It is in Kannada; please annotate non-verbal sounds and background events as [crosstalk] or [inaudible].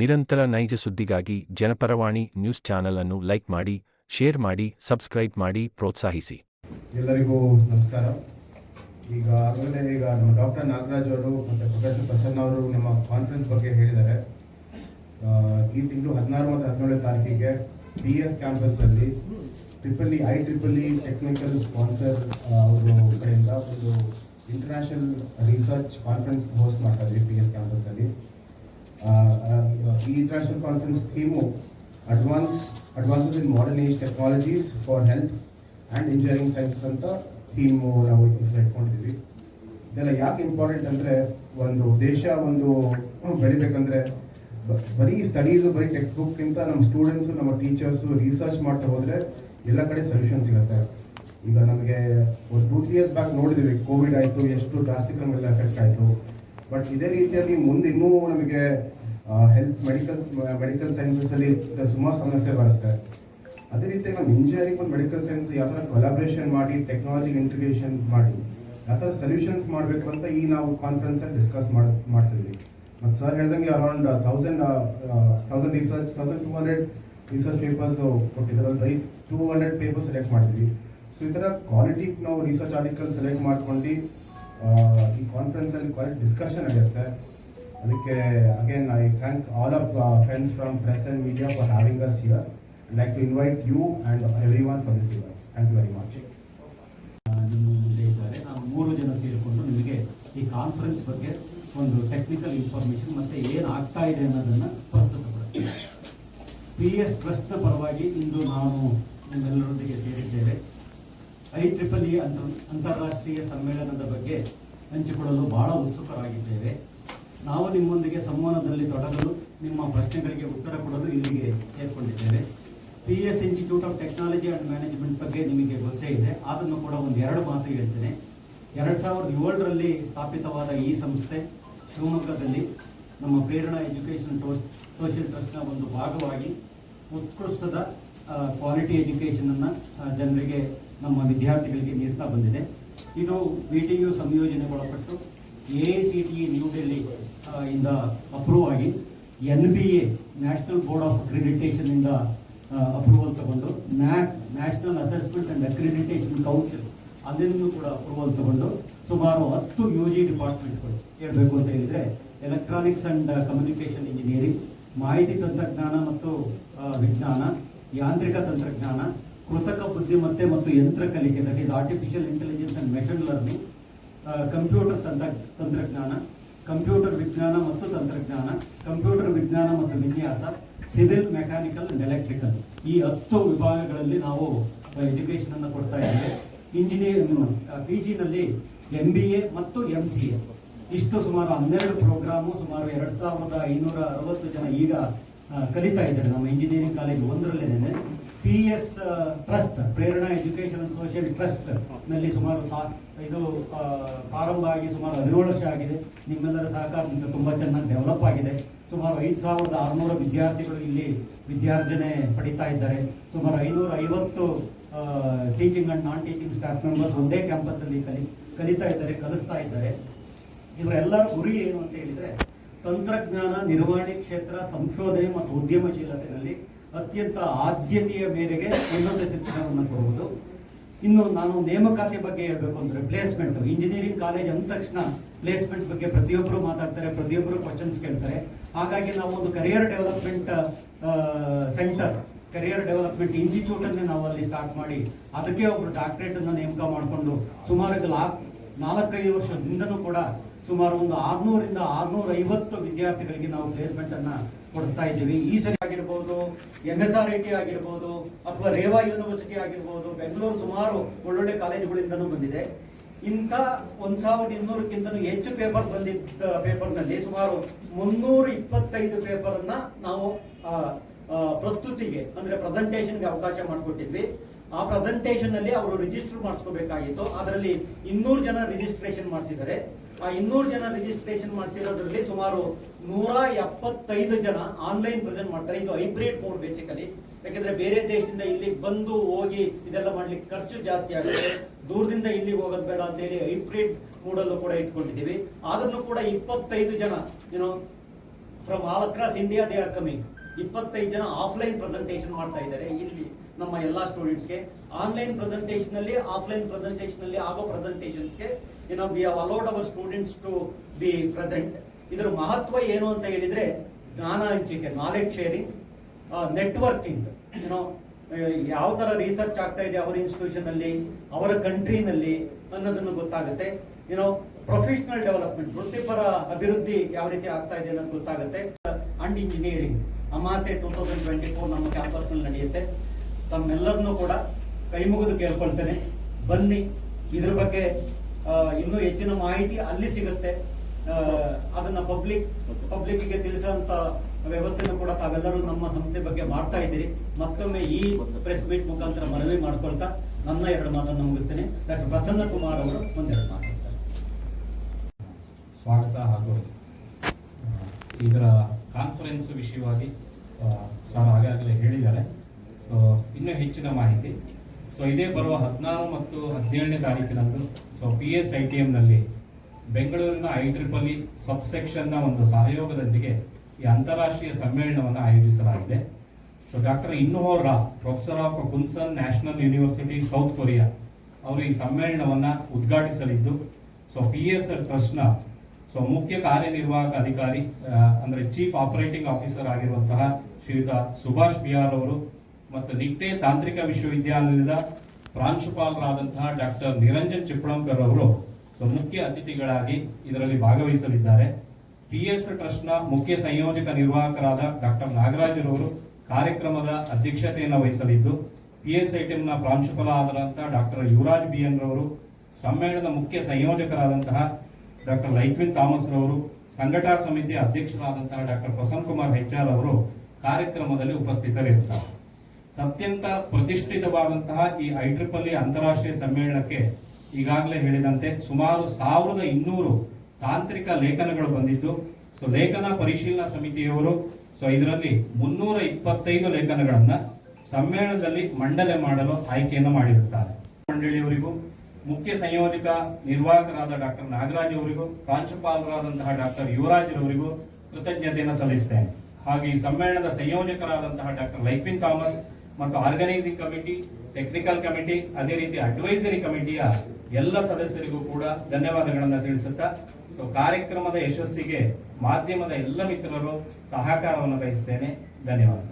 ನಿರಂತರ ನೈಜ ಸುದ್ದಿಗಾಗಿ ಜನಪರವಾಣಿ ನ್ಯೂಸ್ ಚಾನೆಲ್ ಅನ್ನು ಲೈಕ್ ಮಾಡಿ, ಶೇರ್ ಮಾಡಿ, ಸಬ್ಸ್ಕ್ರೈಬ್ ಮಾಡಿ ಪ್ರೋತ್ಸಾಹಿಸಿ. ಎಲ್ಲರಿಗೂ ನಮಸ್ಕಾರ. ಈಗ ಆಗಲೇ ಈಗ ನಮ್ಮ ಡಾಕ್ಟರ್ ನಾಗರಾಜ್ ಅವರು ಮತ್ತು ಪ್ರೊಫೆಸರ್ ಪ್ರಸನ್ನ ಅವರು ನಮ್ಮ ಕಾನ್ಫರೆನ್ಸ್ ಬಗ್ಗೆ ಹೇಳಿದ್ದಾರೆ. ಈ ತಿಂಗಳು ಹದಿನಾರು ಮತ್ತು ಹದಿನೇಳನೇ ತಾರೀಕಿಗೆ B S ಕ್ಯಾಂಪಸ್ಸಲ್ಲಿ triple E I triple E technical sponsor ಅವರು ಕಡೆಯಿಂದ ಒಂದು ಇಂಟರ್ನ್ಯಾಷನಲ್ ರಿಸರ್ಚ್ ಕಾನ್ಫರೆನ್ಸ್ ಹೋಸ್ಟ್ ಮಾಡ್ತಾ ಇದ್ವಿ ಬಿ ಎಸ್ ಕ್ಯಾಂಪಸ್ಸಲ್ಲಿ ಆ, International Conference international conference Advances advance in modern age technologies for health and engineering sciences ಅಂತ ಥೀಮು ನಾವು ಈ ಇಟ್ಕೊಂಡಿದ್ದೀವಿ ಇದೆಲ್ಲ ಯಾಕೆ ಇಂಪಾರ್ಟೆಂಟ್ ಅಂದರೆ ಒಂದು ದೇಶ ಒಂದು [clears throat] ಬೆಳಿಬೇಕಂದ್ರೆ ಬರೀ ಸ್ಟಡೀಸು ಬರೀ ಟೆಕ್ಸ್ಟ್ ಬುಕ್ಕಿಂತ ನಮ್ಮ ಸ್ಟೂಡೆಂಟ್ಸು ನಮ್ಮ ಟೀಚರ್ಸು ರಿಸರ್ಚ್ ಮಾಡ್ತಾ ಹೋದರೆ ಎಲ್ಲ ಕಡೆ ಸೊಲ್ಯೂಷನ್ ಸಿಗುತ್ತೆ. ಈಗ ನಮಗೆ ಒಂದು ಟೂ ತ್ರೀ ಇಯರ್ಸ್ ಬ್ಯಾಕ್ ನೋಡಿದ್ದೀವಿ ಕೋವಿಡ್ ಆಯಿತು ಎಷ್ಟು ಜಾಸ್ತಿ ನಮಗೆಲ್ಲ ಎಫೆಕ್ಟ್ ಆಯಿತು. ಬಟ್ ಇದೇ ರೀತಿಯಲ್ಲಿ ಮುಂದೆ ಇನ್ನೂ ನಮಗೆ ಹೆಲ್ತ್ ಮೆಡಿಕಲ್ ಮೆಡಿಕಲ್ ಸೈನ್ಸಸಲ್ಲಿ ಸುಮಾರು ಸಮಸ್ಯೆ ಬರುತ್ತೆ. ಅದೇ ರೀತಿ ನಮ್ಮ ಇಂಜಿನಿಯರಿಂಗ್ ಒಂದು ಮೆಡಿಕಲ್ ಸೈನ್ಸ್ ಯಾವ ಥರ ಕೊಲಾಬ್ರೇಷನ್ ಮಾಡಿ ಟೆಕ್ನಾಲಜಿ ಇಂಟಿಗ್ರೇಷನ್ ಮಾಡಿ ಯಾವ ಥರ ಸೊಲ್ಯೂಷನ್ಸ್ ಮಾಡಬೇಕು ಅಂತ ಈ ನಾವು ಕಾನ್ಫರೆನ್ಸಲ್ಲಿ ಡಿಸ್ಕಸ್ ಮಾಡ್, ಮಾಡ್ತಿದ್ವಿ. ಮತ್ತು ಸರ್ ಹೇಳ್ದಂಗೆ around thousand thousand research thousand two hundred research papers ಕೊಟ್ಟಿದ್ದಾರೆ. ಬರೀ ಟೂ ಹಂಡ್ರೆಡ್ ಪೇಪರ್ಸ್ ಸೆಲೆಕ್ಟ್ ಮಾಡಿದ್ವಿ. ಸೊ ಈ ಥರ ಕ್ವಾಲಿಟಿ ನಾವು ರಿಸರ್ಚ್ ಆರ್ಟಿಕಲ್ ಸೆಲೆಕ್ಟ್ ಮಾಡ್ಕೊಂಡು ಈ ಕಾನ್ಫರೆನ್ಸಲ್ಲಿ ಕ್ವಾಲಿಟಿ ಡಿಸ್ಕಷನ್ ಆಗುತ್ತೆ ಅದಕ್ಕೆ again I thank all of friends from press and media for having us here like to invite you and everyone for this ever thank you very much ನಿಮ್ಮ ಮುಂದೆ ಇದ್ದಾರೆ. ನಾವು ಮೂರು ಜನ ಸೇರಿಕೊಂಡು ನಿಮಗೆ ಈ ಕಾನ್ಫರೆನ್ಸ್ ಬಗ್ಗೆ ಒಂದು ಟೆಕ್ನಿಕಲ್ ಇನ್ಫಾರ್ಮೇಷನ್ ಮತ್ತು ಏನು ಆಗ್ತಾ ಇದೆ ಅನ್ನೋದನ್ನು ಪ್ರಸ್ತುತಪಡಿಸ್ತೀವಿ ಪಿ ಎಸ್ ಟ್ರಸ್ಟ್ನ ಪರವಾಗಿ ಇಂದು ನಾವು ನಿಮ್ಮೆಲ್ಲರೊಂದಿಗೆ ಸೇರಿದ್ದೇವೆ. ಐ ಟ್ರಿಪಲ್ ಇ ಅಂತ ಅಂತಾರಾಷ್ಟ್ರೀಯ ಸಮ್ಮೇಳನದ ಬಗ್ಗೆ ಹಂಚಿಕೊಳ್ಳಲು ಬಹಳ ಉತ್ಸುಕರಾಗಿದ್ದೇವೆ. ನಾವು ನಿಮ್ಮೊಂದಿಗೆ ಸಂವಹನದಲ್ಲಿ ತೊಡಗಲು, ನಿಮ್ಮ ಪ್ರಶ್ನೆಗಳಿಗೆ ಉತ್ತರ ಕೊಡಲು ಇಲ್ಲಿಗೆ ಸೇರ್ಕೊಂಡಿದ್ದೇವೆ. P S institute of technology and management ಬಗ್ಗೆ ನಿಮಗೆ ಗೊತ್ತೇ ಇದೆ. ಅದನ್ನು ಕೂಡ ಒಂದು ಎರಡು ಮಾತು ಹೇಳ್ತೇನೆ. ಎರಡು ಸಾವಿರದ ಏಳರಲ್ಲಿ ಸ್ಥಾಪಿತವಾದ ಈ ಸಂಸ್ಥೆ ಶಿವಮೊಗ್ಗದಲ್ಲಿ ನಮ್ಮ ಪ್ರೇರಣಾ ಎಜುಕೇಷನ್ ಟ್ರಸ್ಟ್, ಸೋಷಿಯಲ್ ಟ್ರಸ್ಟ್ನ ಒಂದು ಭಾಗವಾಗಿ ಉತ್ಕೃಷ್ಟದ ಕ್ವಾಲಿಟಿ ಎಜುಕೇಷನನ್ನು ಜನರಿಗೆ, ನಮ್ಮ ವಿದ್ಯಾರ್ಥಿಗಳಿಗೆ ನೀಡ್ತಾ ಬಂದಿದೆ. ಇದು V T U ಸಂಯೋಜನೆಗೊಳಪಟ್ಟು A I C T New Delhi ಇಂದ ಅಪ್ರೂವ್ ಆಗಿ N B A national board of accreditation ಇಂದ ಅಪ್ರೂವಲ್ ತಗೊಂಡು NAAC national assessment and accreditation council ಅದನ್ನು ಕೂಡ ಅಪ್ರೂವಲ್ ತಗೊಂಡು ಸುಮಾರು ಹತ್ತು ಯು ಜಿ ಡಿಪಾರ್ಟ್ಮೆಂಟ್ಗಳು ಹೇಳಬೇಕು ಅಂತ ಹೇಳಿದರೆ ಎಲೆಕ್ಟ್ರಾನಿಕ್ಸ್ ಅಂಡ್ ಕಮ್ಯುನಿಕೇಷನ್ ಇಂಜಿನಿಯರಿಂಗ್ ಮಾಹಿತಿ ತಂತ್ರಜ್ಞಾನ ಮತ್ತು ವಿಜ್ಞಾನ, ಯಾಂತ್ರಿಕ ತಂತ್ರಜ್ಞಾನ, ಕೃತಕ ಬುದ್ಧಿಮತ್ತೆ ಮತ್ತು ಯಂತ್ರ ಕಲಿಕೆ that is artificial intelligence and machine learning computer ತಂತ್ರ ತಂತ್ರಜ್ಞಾನ, ಕಂಪ್ಯೂಟರ್ ವಿಜ್ಞಾನ ಮತ್ತು ತಂತ್ರಜ್ಞಾನ, ಕಂಪ್ಯೂಟರ್ ವಿಜ್ಞಾನ ಮತ್ತು ವಿನ್ಯಾಸ, ಸಿವಿಲ್, ಮೆಕ್ಯಾನಿಕಲ್ ಅಂಡ್ ಎಲೆಕ್ಟ್ರಿಕಲ್. ಈ ಹತ್ತು ವಿಭಾಗಗಳಲ್ಲಿ ನಾವು ಎಜುಕೇಶನ್ ಅನ್ನು ಕೊಡ್ತಾ ಇದ್ದೇವೆ. ಇಂಜಿನಿಯರಿಂಗ್ ಪಿ ಜಿನಲ್ಲಿ ಎಂ ಬಿ ಎ ಮತ್ತು ಎಂ ಸಿ ಎ ಇಷ್ಟು ಸುಮಾರು ಹನ್ನೆರಡು ಪ್ರೋಗ್ರಾಮು ಸುಮಾರು ಎರಡು ಸಾವಿರದ ಐನೂರ ಅರವತ್ತು ಜನ ಈಗ ಕಲಿತಾ ಇದ್ದಾರೆ. ನಮ್ಮ engineering college ಒಂದರಲ್ಲೇನೆ P S trust Prerana education and social ಟ್ರಸ್ಟ್ನಲ್ಲಿ ಸುಮಾರು ಇದು ಪ್ರಾರಂಭ ಆಗಿ ಸುಮಾರು ಹದಿನೇಳು ವರ್ಷ ಆಗಿದೆ. ನಿಮ್ಮೆಲ್ಲರ ಸಹಕಾರದಿಂದ ತುಂಬಾ ಚೆನ್ನಾಗಿ ಡೆವಲಪ್ ಆಗಿದೆ. ಸುಮಾರು ಐದು ಸಾವಿರದ ಆರುನೂರು ವಿದ್ಯಾರ್ಥಿಗಳು ಇಲ್ಲಿ ವಿದ್ಯಾರ್ಜನೆ ಪಡಿತಾ ಇದ್ದಾರೆ. ಸುಮಾರು ಐನೂರ ಐವತ್ತು teaching and non teaching staff members ಒಂದೇ ಕ್ಯಾಂಪಸ್ ಅಲ್ಲಿ ಕಲಿ, ಕಲಿತಾ ಇದ್ದಾರೆ, ಕಲಿಸ್ತಾ ಇದ್ದಾರೆ. ಇವರೆಲ್ಲರ ಗುರಿ ಏನು ಅಂತ ಹೇಳಿದ್ರೆ ತಂತ್ರಜ್ಞಾನ, ನಿರ್ವಹಣೆ ಕ್ಷೇತ್ರ, ಸಂಶೋಧನೆ ಮತ್ತು ಉದ್ಯಮಶೀಲತೆಯಲ್ಲಿ ಅತ್ಯಂತ ಆದ್ಯತೆಯ ಮೇರೆಗೆ ಉನ್ನತ ಶಿಕ್ಷಣವನ್ನು ಕೊಡುವುದು. ಇನ್ನು ನಾನು ನೇಮಕಾತಿ ಬಗ್ಗೆ ಹೇಳಬೇಕು ಅಂದ್ರೆ ಪ್ಲೇಸ್ಮೆಂಟ್ ಇಂಜಿನಿಯರಿಂಗ್ ಕಾಲೇಜ್ ಅಂದ ತಕ್ಷಣ ಪ್ಲೇಸ್ಮೆಂಟ್ ಬಗ್ಗೆ ಪ್ರತಿಯೊಬ್ಬರು ಮಾತಾಡ್ತಾರೆ ಪ್ರತಿಯೊಬ್ಬರು ಕ್ವಶನ್ಸ್ ಕೇಳ್ತಾರೆ. ಹಾಗಾಗಿ ನಾವು ಒಂದು career development centre career development institute ಅನ್ನೇ ನಾವು ಅಲ್ಲಿ ಸ್ಟಾರ್ಟ್ ಮಾಡಿ ಅದಕ್ಕೆ ಒಬ್ರು ಡಾಕ್ಟರೇಟ್ ಅನ್ನ ನೇಮಕ ಮಾಡಿಕೊಂಡು ಸುಮಾರು ನಾಲ್ಕು ನಾಲ್ಕೈದು ವರ್ಷದಿಂದನೂ ಕೂಡ ಸುಮಾರು ಒಂದು ಆರ್ನೂರಿಂದ ಆರ್ನೂರ ಐವತ್ತು ವಿದ್ಯಾರ್ಥಿಗಳಿಗೆ ನಾವು ಪ್ಲೇಸ್ಮೆಂಟ್ ಅನ್ನ ಕೊಡಿಸ್ತಾ ಇದ್ದೀವಿ. ಈ ಸರಿ ಆಗಿರ್ಬೋದು N S R I T ಆಗಿರ್ಬೋದು, ಅಥವಾ ರೇವಾ ಯೂನಿವರ್ಸಿಟಿ ಆಗಿರ್ಬೋದು, ಬೆಂಗಳೂರು ಸುಮಾರು ಒಳ್ಳೊಳ್ಳೆ ಕಾಲೇಜುಗಳಿಂದನೂ ಬಂದಿದೆ. ಇಂಥ ಒಂದ್ ಸಾವಿರದ ಇನ್ನೂರಕ್ಕಿಂತ ಹೆಚ್ಚು ಪೇಪರ್ ಬಂದಿದ್ದ ಪೇಪರ್ನಲ್ಲಿ ಸುಮಾರು ಮುನ್ನೂರ ಇಪ್ಪತ್ತೈದು ಪೇಪರ್ ಅನ್ನ ನಾವು ಪ್ರಸ್ತುತಿಗೆ, ಅಂದ್ರೆ ಪ್ರೆಸೆಂಟೇಷನ್ಗೆ ಅವಕಾಶ ಮಾಡಿಕೊಟ್ಟಿದ್ವಿ. ಆ ಪ್ರೆಸೆಂಟೇಷನ್ ಅಲ್ಲಿ ಅವರು ರಿಜಿಸ್ಟರ್ ಮಾಡಿಸ್ಕೋಬೇಕಾಗಿತ್ತು. ಅದರಲ್ಲಿ ಇನ್ನೂರು ಜನ ರಿಜಿಸ್ಟ್ರೇಷನ್ ಮಾಡಿಸಿದ್ದಾರೆ. ಆ ಇನ್ನೂರು ಜನ ರಿಜಿಸ್ಟ್ರೇಷನ್ ಮಾಡಿಸಿರೋದ್ರಲ್ಲಿ ಸುಮಾರು ನೂರ ಎಪ್ಪತ್ತೈದು ಜನ ಆನ್ಲೈನ್ ಪ್ರೆಸೆಂಟ್ ಮಾಡ್ತಾರೆ. ಇದು ಹೈಬ್ರಿಡ್ ಮೋಡ್ ಬೇಸಿಕಲಿ ಯಾಕಂದ್ರೆ ಬೇರೆ ದೇಶದಿಂದ ಇಲ್ಲಿಗೆ ಬಂದು ಹೋಗಿ ಇದೆಲ್ಲ ಮಾಡ್ಲಿಕ್ಕೆ ಖರ್ಚು ಜಾಸ್ತಿ ಆಗುತ್ತೆ. ದೂರದಿಂದ ಇಲ್ಲಿಗೆ ಹೋಗೋದು ಬೇಡ ಅಂತ ಹೇಳಿ ಹೈಬ್ರಿಡ್ ಮೂಡಲ್ಲೂ ಕೂಡ ಇಟ್ಕೊಂಡಿದ್ದೀವಿ. ಆದ್ರೂ ಕೂಡ ಇಪ್ಪತ್ತೈದು ಜನ ಏನೋ from all across India they are coming ಇಪ್ಪತ್ತೈದು ಜನ ಆಫ್ಲೈನ್ ಪ್ರೆಸೆಂಟೇಷನ್ ಮಾಡ್ತಾ ಇದ್ದಾರೆ ಇಲ್ಲಿ ನಮ್ಮ ಎಲ್ಲ ಸ್ಟೂಡೆಂಟ್ಸ್ಗೆ ಆನ್ಲೈನ್ ಪ್ರೆಸೆಂಟೇಷನ್ ಅಲ್ಲಿ ಆಫ್ಲೈನ್ ಪ್ರೆಸೆಂಟೇಷನ್ ಅಲ್ಲಿ ಆಗೋ ಪ್ರೆಸೆಂಟೇಷನ್ಸ್ಗೆ ಏನೋ we have allowed our students to be present ಇದರ ಮಹತ್ವ ಏನು ಅಂತ ಹೇಳಿದ್ರೆ, ಜ್ಞಾನ ಹಂಚಿಕೆ ನಾಲೆಡ್ಜ್ ಶೇರಿಂಗ್ ನೆಟ್ವರ್ಕಿಂಗ್ ಏನೋ ಯಾವ ತರ ರಿಸರ್ಚ್ ಆಗ್ತಾ ಇದೆ ಅವರ ಇನ್ಸ್ಟಿಟ್ಯೂಷನ್ ಅಲ್ಲಿ, ಅವರ ಕಂಟ್ರಿನಲ್ಲಿ ಅನ್ನೋದನ್ನು ಗೊತ್ತಾಗುತ್ತೆ. ಏನೋ ಪ್ರೊಫೆಷನಲ್ ಡೆವಲಪ್ಮೆಂಟ್ ವೃತ್ತಿಪರ ಅಭಿವೃದ್ಧಿ ಯಾವ ರೀತಿ ಆಗ್ತಾ ಇದೆ ಅನ್ನೋದು ಗೊತ್ತಾಗುತ್ತೆ. ಅಂಡ್ ಇಂಜಿನಿಯರಿಂಗ್ ಅಮಾತೆ ಟೂ ತೌಸಂಡ್ ಟ್ವೆಂಟಿ ಫೋರ್ ನಮ್ಮ ಕ್ಯಾಂಪಸ್ನಲ್ಲಿ ನಡೆಯುತ್ತೆ. ತಮ್ಮೆಲ್ಲರನ್ನೂ ಕೂಡ ಕೈ ಮುಗಿದು ಕೇಳ್ಕೊಳ್ತೇನೆ. ಬನ್ನಿ, ಇದ್ರ ಬಗ್ಗೆ ಇನ್ನೂ ಹೆಚ್ಚಿನ ಮಾಹಿತಿ ಅಲ್ಲಿ ಸಿಗುತ್ತೆ. ಅದನ್ನ ಪಬ್ಲಿಕ್ ಪಬ್ಲಿಕ್ಗೆ ತಿಳಿಸುವಂತ ವ್ಯವಸ್ಥೆನೂ ಕೂಡ ತಾವೆಲ್ಲರೂ ನಮ್ಮ ಸಂಸ್ಥೆ ಬಗ್ಗೆ ಮಾಡ್ತಾ ಇದ್ದೀರಿ. ಮತ್ತೊಮ್ಮೆ ಈ ಪ್ರೆಸ್ ಮೀಟ್ ಮುಖಾಂತರ ಮನವಿ ಮಾಡ್ಕೊಳ್ತಾ ನನ್ನ ಎರಡು ಮಾತನ್ನು ಮುಗಿಸ್ತೇನೆ. ಡಾಕ್ಟರ್ ಪ್ರಸನ್ನ ಕುಮಾರ್ ಅವರು ಒಂದೆರಡು ಮಾತು ಸ್ವಾಗತ ಹಾಗೂ ಇದರ ಕಾನ್ಫರೆನ್ಸ್ ವಿಷಯವಾಗಿ ಸರ್ ಆಗಾಗಲೇ ಹೇಳಿದ್ದಾರೆ. ಸೊ ಇನ್ನೂ ಹೆಚ್ಚಿನ ಮಾಹಿತಿ. ಸೊ ಇದೇ ಬರುವ ಹದಿನಾರು ಮತ್ತು ಹದಿನೇಳನೇ ತಾರೀಕಿನಂದು so P S I T ಎಂನಲ್ಲಿ ಬೆಂಗಳೂರಿನ ಐ ಟ್ರಿಪಲ್ ಇ ಸಬ್ಸೆಕ್ಷನ್ನ ಒಂದು ಸಹಯೋಗದೊಂದಿಗೆ ಈ ಅಂತಾರಾಷ್ಟ್ರೀಯ ಸಮ್ಮೇಳನವನ್ನು ಆಯೋಜಿಸಲಾಗಿದೆ. ಸೊ ಡಾಕ್ಟರ್ ಇನ್ನೋರ್ ರಾ professor of Kunsan national university, South Korea, ಅವರು ಈ ಸಮ್ಮೇಳನವನ್ನು ಉದ್ಘಾಟಿಸಲಿದ್ದು ಸೊ ಪಿ ಎಸ್ ಟ್ರಸ್ಟ್ನ ಸೊ ಮುಖ್ಯ ಕಾರ್ಯನಿರ್ವಾಹಕ ಅಧಿಕಾರಿ ಅಂದರೆ ಚೀಫ್ ಆಪರೇಟಿಂಗ್ ಆಫೀಸರ್ ಆಗಿರುವಂತಹ ಶ್ರೀಯುತ ಸುಭಾಷ್ ಬಿಹಾರ್ ಅವರು ಮತ್ತು ನಿಟ್ಟೆ ತಾಂತ್ರಿಕ ವಿಶ್ವವಿದ್ಯಾಲಯದ ಪ್ರಾಂಶುಪಾಲರಾದಂತಹ ಡಾಕ್ಟರ್ ನಿರಂಜನ್ ಚಿಪ್ಳಂಕರ್ ಅವರು ಸೊ ಮುಖ್ಯ ಅತಿಥಿಗಳಾಗಿ ಇದರಲ್ಲಿ ಭಾಗವಹಿಸಲಿದ್ದಾರೆ. ಪಿ ಎಸ್ ಟ್ರಸ್ಟ್ನ ಮುಖ್ಯ ಸಂಯೋಜಕ ನಿರ್ವಾಹಕರಾದ ಡಾಕ್ಟರ್ ನಾಗರಾಜರವರು ಕಾರ್ಯಕ್ರಮದ ಅಧ್ಯಕ್ಷತೆಯನ್ನು ವಹಿಸಲಿದ್ದು, ಪಿ ಎಸ್ ಐಟಂನ ಪ್ರಾಂಶುಪಾಲರಾದಂತಹ ಡಾಕ್ಟರ್ ಯುವರಾಜ್ ಬಿ ಎನ್ ರವರು, ಸಮ್ಮೇಳನದ ಮುಖ್ಯ ಸಂಯೋಜಕರಾದಂತಹ ಡಾಕ್ಟರ್ ಲೈಕ್ವಿನ್ ಥಾಮಸ್ ರವರು, ಸಂಘಟನಾ ಸಮಿತಿಯ ಅಧ್ಯಕ್ಷರಾದಂತಹ ಡಾಕ್ಟರ್ ಪ್ರಸನ್ನ ಕುಮಾರ್ ಹೆಚ್ಆರ್ ಅವರು ಕಾರ್ಯಕ್ರಮದಲ್ಲಿ ಉಪಸ್ಥಿತರಿರುತ್ತಾರೆ. ಅತ್ಯಂತ ಪ್ರತಿಷ್ಠಿತವಾದಂತಹ ಈ ಐ ಅಂತಾರಾಷ್ಟ್ರೀಯ ಸಮ್ಮೇಳನಕ್ಕೆ ಈಗಾಗಲೇ ಹೇಳಿದಂತೆ ಸುಮಾರು ಸಾವಿರದ ಇನ್ನೂರು ತಾಂತ್ರಿಕ ಲೇಖನಗಳು ಬಂದಿದ್ದು, ಸೊ ಲೇಖನ ಪರಿಶೀಲನಾ ಸಮಿತಿಯವರು, ಸೊ ಇದರಲ್ಲಿ ಮುನ್ನೂರ ಇಪ್ಪತ್ತೈದು ಲೇಖನಗಳನ್ನ ಸಮ್ಮೇಳನದಲ್ಲಿ ಮಂಡನೆ ಮಾಡಲು ಆಯ್ಕೆಯನ್ನು ಮಾಡಿರುತ್ತಾರೆ. ಮಂಡಳಿಯವರಿಗೂ, ಮುಖ್ಯ ಸಂಯೋಜಕ ನಿರ್ವಾಹಕರಾದ ಡಾಕ್ಟರ್ ನಾಗರಾಜ್ ಅವರಿಗೂ, ಪ್ರಾಂಶುಪಾಲರಾದಂತಹ ಡಾಕ್ಟರ್ ಯುವರಾಜ್ ಅವರಿಗೂ ಕೃತಜ್ಞತೆಯನ್ನು ಸಲ್ಲಿಸುತ್ತೇನೆ ಹಾಗೆ ಈ ಸಮ್ಮೇಳನದ ಸಂಯೋಜಕರಾದಂತಹ ಡಾಕ್ಟರ್ ಲೈಫಿನ್ ಥಾಮಸ್ ಮತ್ತು ಆರ್ಗನೈಸಿಂಗ್ ಕಮಿಟಿ ಟೆಕ್ನಿಕಲ್ ಕಮಿಟಿ ಅದೇ ರೀತಿ ಅಡ್ವೈಸರಿ ಕಮಿಟಿಯ ಎಲ್ಲ ಸದಸ್ಯರಿಗೂ ಕೂಡ ಧನ್ಯವಾದಗಳನ್ನು ತಿಳಿಸುತ್ತಾ ಸೊ ಕಾರ್ಯಕ್ರಮದ ಯಶಸ್ಸಿಗೆ ಮಾಧ್ಯಮದ ಎಲ್ಲ ಮಿತ್ರರು ಸಹಕಾರವನ್ನು ಬಯಸ್ತೇನೆ. ಧನ್ಯವಾದ